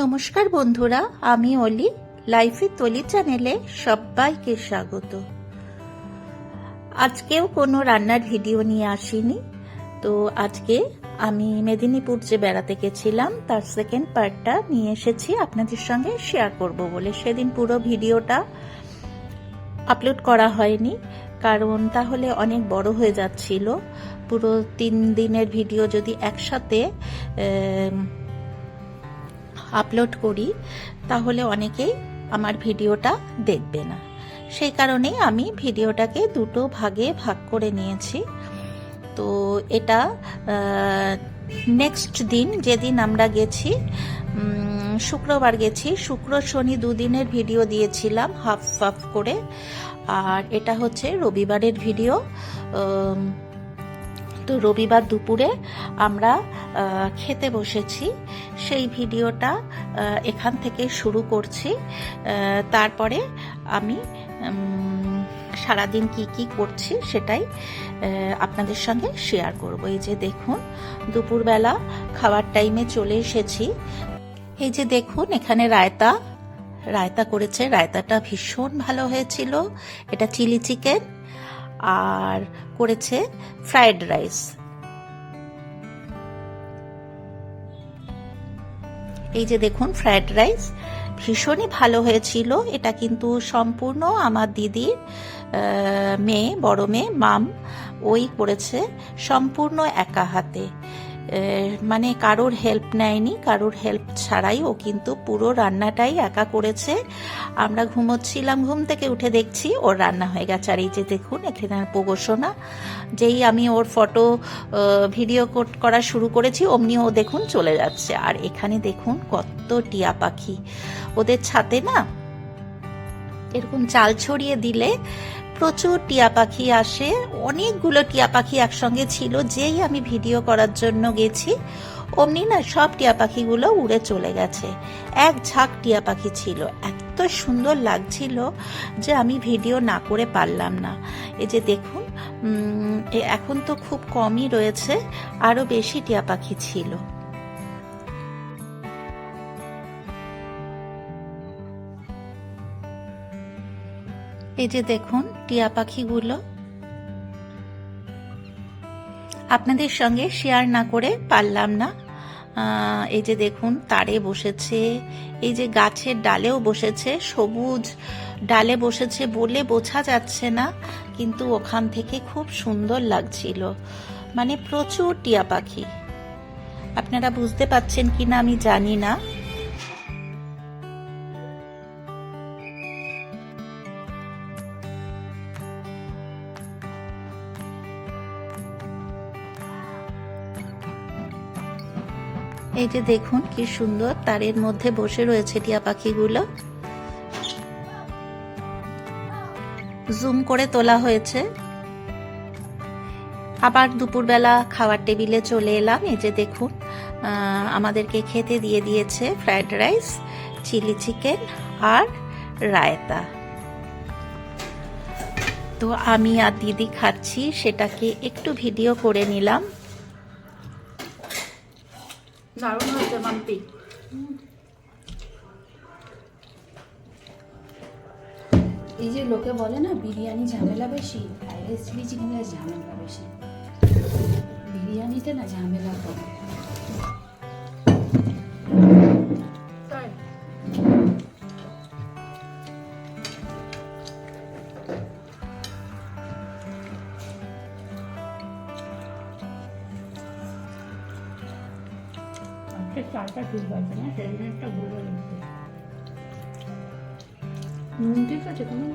নমস্কার বন্ধুরা, আমি অলি, লাইফে তলি চ্যানেলে সবাইকে স্বাগত। আজকেও কোনো রান্নার ভিডিও নিয়ে আসিনি, তো আজকে আমি মেদিনীপুর যে বেড়াতে গেছিলাম, তার সেকেন্ড পার্টটা নিয়ে এসেছি আপনাদের সঙ্গে শেয়ার করব বলে। সেদিন পুরো ভিডিওটা আপলোড করা হয়নি, কারণ তাহলে অনেক বড় হয়ে যাচ্ছিল। পুরো তিন দিনের ভিডিও যদি একসাথে আপলোড করি, তাহলে অনেকেই আমার ভিডিওটা দেখবে না। সেই কারণেই আমি ভিডিওটাকে দুটো ভাগে ভাগ করে নিয়েছি। তো এটা নেক্সট দিন, যেদিন আমরা গেছি শুক্রবার গেছি, শুক্র, শনি দুদিনের ভিডিও দিয়েছিলাম, হাফ হাফ করে। আর এটা হচ্ছে রবিবারের ভিডিও। তো রবিবার দুপুরে আমরা খেতে বসেছি। সেই ভিডিওটা এখান থেকে শুরু করছি। তারপরে আমি সারাদিন কি কি করছি সেটাই আপনাদের সঙ্গে শেয়ার করব। এই যে দেখুন, দুপুরবেলা খাওয়ার টাইমে চলে এসেছি। এই যে দেখুন, এখানে রায়তা রায়তা করেছে। রায়তাটা ভীষণ ভালো হয়েছিল। এটা চিলি চিকেন আর করেছে ফ্রাইড রাইস। এই যে দেখুন, ফ্রাইড রাইস ভীষণই ভালো হয়েছিল। এটা কিন্তু সম্পূর্ণ আমার দিদির মেয়ে, বড় মেয়ে, মাম, ওই করেছে সম্পূর্ণ একা হাতে। মানে কারোর হেল্প নেয়নি, কারোর হেল্প ছাড়াই ও কিন্তু পুরো রান্নাটাই একা করেছে। আমরা ঘুমোচ্ছিলাম, ঘুম থেকে উঠে দেখছি ওর রান্না হয়ে গেছে। আর এই যে দেখুন, এখানে পোগোসোনা যেই আমি ওর ফটো ভিডিও কোট করা শুরু করেছি, অমনি ও দেখুন চলে যাচ্ছে। আর এখানে দেখুন কত টিয়া পাখি। ওদের ছাতে না, এরকম চাল ছড়িয়ে দিলে প্রচুর টিয়া পাখি আসে। অনেকগুলো টিয়া পাখি একসঙ্গে ছিল, যেই আমি ভিডিও করার জন্য গেছি। অমনি না সব টিয়া পাখিগুলো উড়ে চলে গেছে। এক ঝাঁক টিয়া পাখি ছিল। এত সুন্দর লাগছিল যে আমি ভিডিও না করে পারলাম না। এই যে দেখুন এখন তো খুব কমই রয়েছে আরও বেশি টিয়া পাখি ছিল। এই যে দেখুন, টিয়া পাখিগুলো। আপনাদের সঙ্গে শেয়ার না করে পারলাম না। এই যে দেখুন, তারে বসেছে, এই যে গাছের ডালেও বসেছে, সবুজ ডালে বসেছে বলে বোঝা যাচ্ছে না, কিন্তু ওখান থেকে খুব সুন্দর লাগছিল। মানে প্রচুর টিয়া পাখি। আপনারা বুঝতে পাচ্ছেন কিনা আমি জানি না। এই যে দেখুন কি সুন্দর, তারের মধ্যে বসে রয়েছে টিয়া পাখিগুলো। জুম করে তোলা হয়েছে। আবার দুপুরবেলা খাওয়ার টেবিলে চলে এলাম। এই যে দেখুন আমাদেরকে খেতে দিয়ে দিয়েছে ফ্রাইড রাইস, চিলি চিকেন আর রায়তা। তো আমি আর দিদি খাচ্ছি, সেটাকে একটু ভিডিও করে নিলাম। দারুণ হয়েছে, মাম্পি। এই যে লোকে বলে না, বিরিয়ানি ঝামেলা বেশি ফ্রাইড রাইস চিলি ঝামেলা বেশি। বিরিয়ানিতে না ঝামেলা কম। চালটা ঠিক আছে না? সেই জিনিসটা ভুলে গেছে। নুন ঠিক আছে কোনো?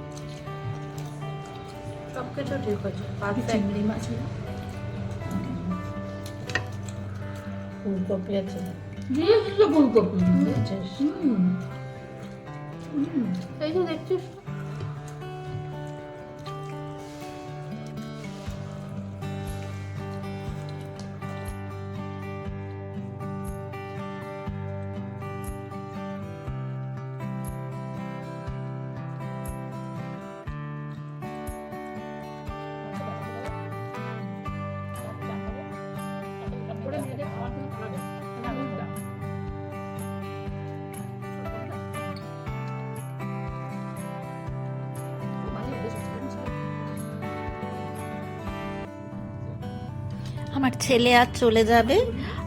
সব কিছু ঠিক আছে চিংড়ি মাছ না? ফুলকপি আছে। তো ফুলকপি? হুম। এই যে দেখছিস আমার ছেলে আজ চলে যাবে।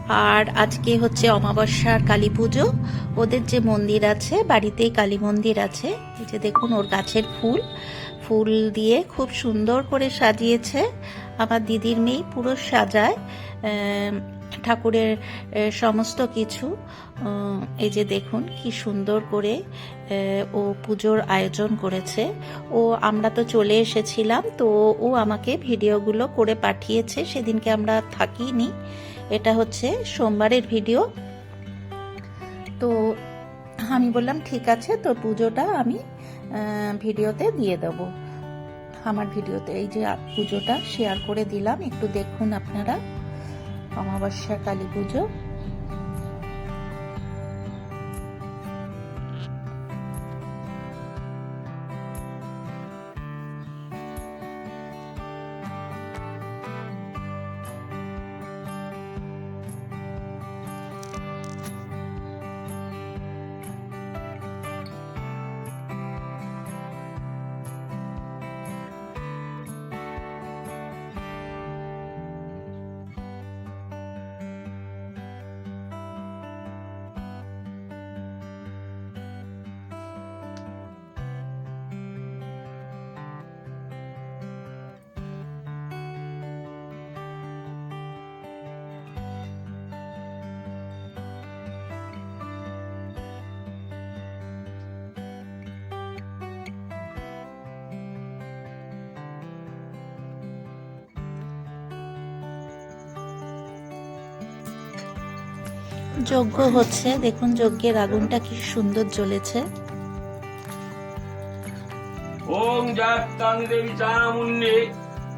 আর আজকে হচ্ছে অমাবস্যার কালী পুজো। ওদের যে মন্দির আছে, বাড়িতেই কালী মন্দির আছে। এই যে দেখুন, ওর গাছের ফুল। ফুল দিয়ে খুব সুন্দর করে সাজিয়েছে। আমার দিদির মেয়ে পুরো সাজায়। ঠাকুরের সমস্ত কিছু এই যে দেখুন কি সুন্দর করে ও পুজোর আয়োজন করেছে। ও, আমরা তো চলে এসেছিলাম, তো ও আমাকে ভিডিওগুলো করে পাঠিয়েছে, সেদিনকে আমরা থাকিনি। এটা হচ্ছে সোমবারের ভিডিও। তো আমি বললাম, ঠিক আছে, তো পুজোটা আমি ভিডিওতে দিয়ে দেব। আমার ভিডিওতে এই যে পুজোটা শেয়ার করে দিলাম, একটু দেখুন আপনারা। অমাবস্যা কালী পুজো যজ্ঞ হচ্ছে। দেখুন যজ্ঞের আগুনটা কি সুন্দর জ্বলেছে। ওম জয়ত্তাং দেবী চামুন্ডে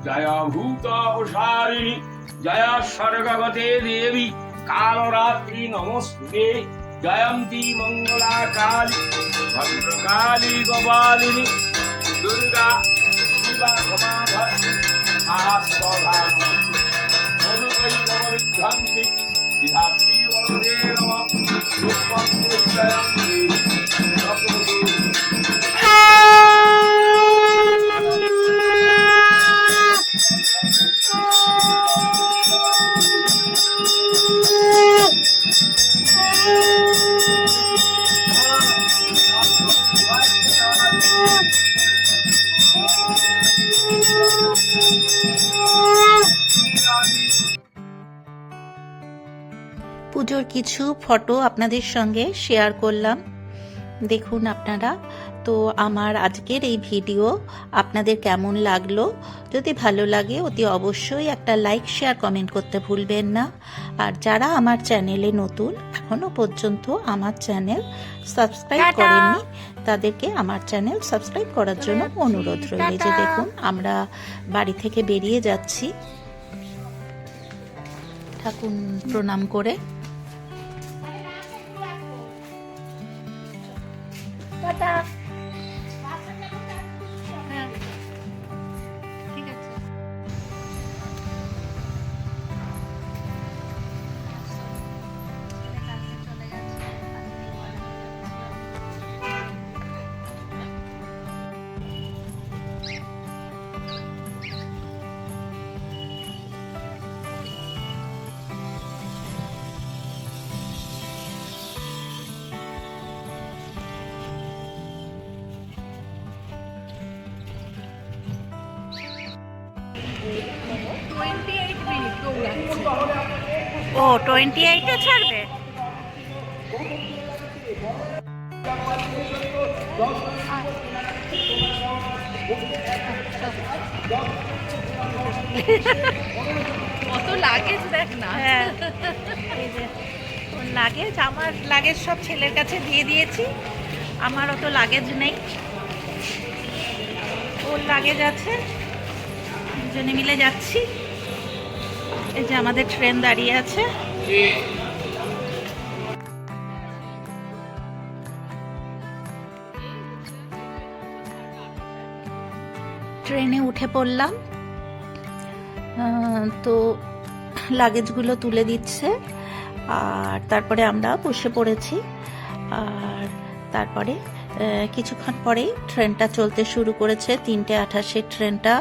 জয়া ভূত অসারিণী জয়া স্বর্গগতে দেবী, কালরাত্রি নমস্তে জয়ন্তী Mangala Kali Bhadrakali গোপালিনী, Durga Shiba Rupam to me. পুজোর কিছু ফটো আপনাদের সঙ্গে শেয়ার করলাম। দেখুন আপনারা তো আমার আজকের এই ভিডিও আপনাদের কেমন লাগল? যদি ভালো লাগে অতি অবশ্যই একটা লাইক শেয়ার কমেন্ট করতে ভুলবেন না। আর যারা আমার চ্যানেলে নতুন এখনও পর্যন্ত আমার চ্যানেল সাবস্ক্রাইব করেননি তাদেরকে আমার চ্যানেল সাবস্ক্রাইব করার জন্য অনুরোধ রইল। যে দেখুন আমরা বাড়ি থেকে বেরিয়ে যাচ্ছি। ঠাকুর প্রণাম করে। ও টোয়েন্টি এইটে ছাড়বে? কত লাগেজ দেখ না। হ্যাঁ লাগেজ আমার লাগেজ সব ছেলের কাছে দিয়ে দিয়েছি। আমার অত লাগেজ নেই। ওর লাগেজ আছে দুজনে মিলে যাচ্ছি। এই যে আমাদের ট্রেন দাঁড়িয়ে আছে। ট্রেনে উঠে পড়লাম। তো লাগেজগুলো তুলে দিচ্ছে। আর তারপরে আমরা বসে পড়েছি। আর তারপরে কিছুক্ষণ পরেই ট্রেনটা চলতে শুরু করেছে। তিনটে আঠাশে ট্রেনটা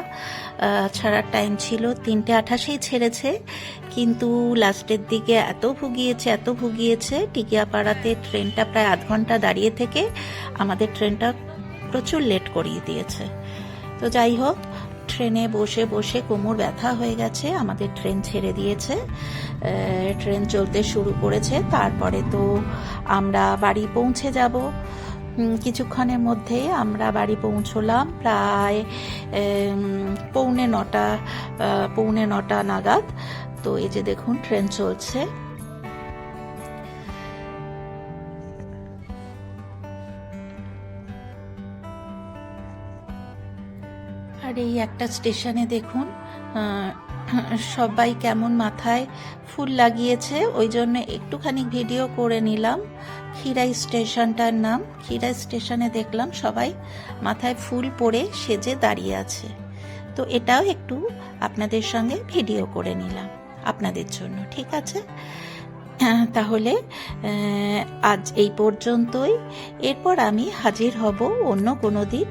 ছাড়ার টাইম ছিল। তিনটে আঠাশেই ছেড়েছে, কিন্তু লাস্টের দিকে এত ভুগিয়েছে এত ভুগিয়েছে। টিকিয়াপাড়াতে ট্রেনটা প্রায় আধ ঘণ্টা দাঁড়িয়ে থেকে আমাদের ট্রেনটা প্রচুর লেট করিয়ে দিয়েছে। তো যাই হোক, ট্রেনে বসে বসে কোমর ব্যথা হয়ে গেছে, আমাদের ট্রেন ছেড়ে দিয়েছে। ট্রেন চলতে শুরু করেছে। তারপরে তো আমরা বাড়ি পৌঁছে যাব। কিছুক্ষণের মধ্যে আমরা বাড়ি পৌঁছলাম প্রায় পৌনে নটা পৌনে নটা নাগাদ। তো এই যে দেখুন, ট্রেন চলছে। আর এই একটা স্টেশনে দেখুন সবাই কেমন মাথায় ফুল লাগিয়েছে, ওই জন্য একটুখানি ভিডিও করে নিলাম। খিরাই স্টেশনটার নাম। খিরাই স্টেশনে দেখলাম সবাই মাথায় ফুল পরে সেজে দাঁড়িয়ে আছে। তো এটাও একটু আপনাদের সঙ্গে ভিডিও করে নিলাম, আপনাদের জন্য, ঠিক আছে? তাহলে আজ এই পর্যন্তই। এরপর আমি হাজির হব অন্য কোনো দিন,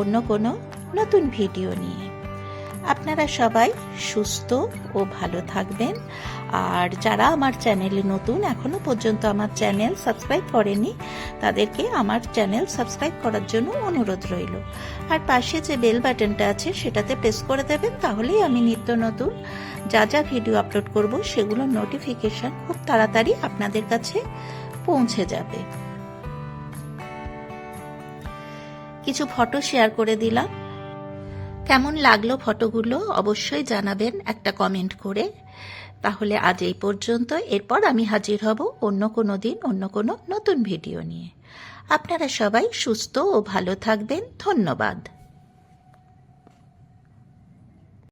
অন্য কোনো নতুন ভিডিও নিয়ে। আপনারা সবাই সুস্থ ও ভালো থাকবেন। আর যারা আমার চ্যানেলে নতুন, এখনও পর্যন্ত আমার চ্যানেল সাবস্ক্রাইব করেনি, তাদেরকে আমার চ্যানেল সাবস্ক্রাইব করার জন্য অনুরোধ রইল। আর পাশে যে বেল বাটনটা আছে, সেটাতে প্রেস করে দেবেন, তাহলেই আমি নিত্য নতুন যা যা ভিডিও আপলোড করব সেগুলোর নোটিফিকেশন খুব তাড়াতাড়ি আপনাদের কাছে পৌঁছে যাবে। কিছু ফটো শেয়ার করে দিলাম। কেমন লাগল ফটোগুলো অবশ্যই জানাবেন একটা কমেন্ট করে। তাহলে আজ এই পর্যন্ত। এরপর আমি হাজির হব অন্য কোনো দিন, অন্য কোনো নতুন ভিডিও নিয়ে। আপনারা সবাই সুস্থ ও ভালো থাকবেন। ধন্যবাদ।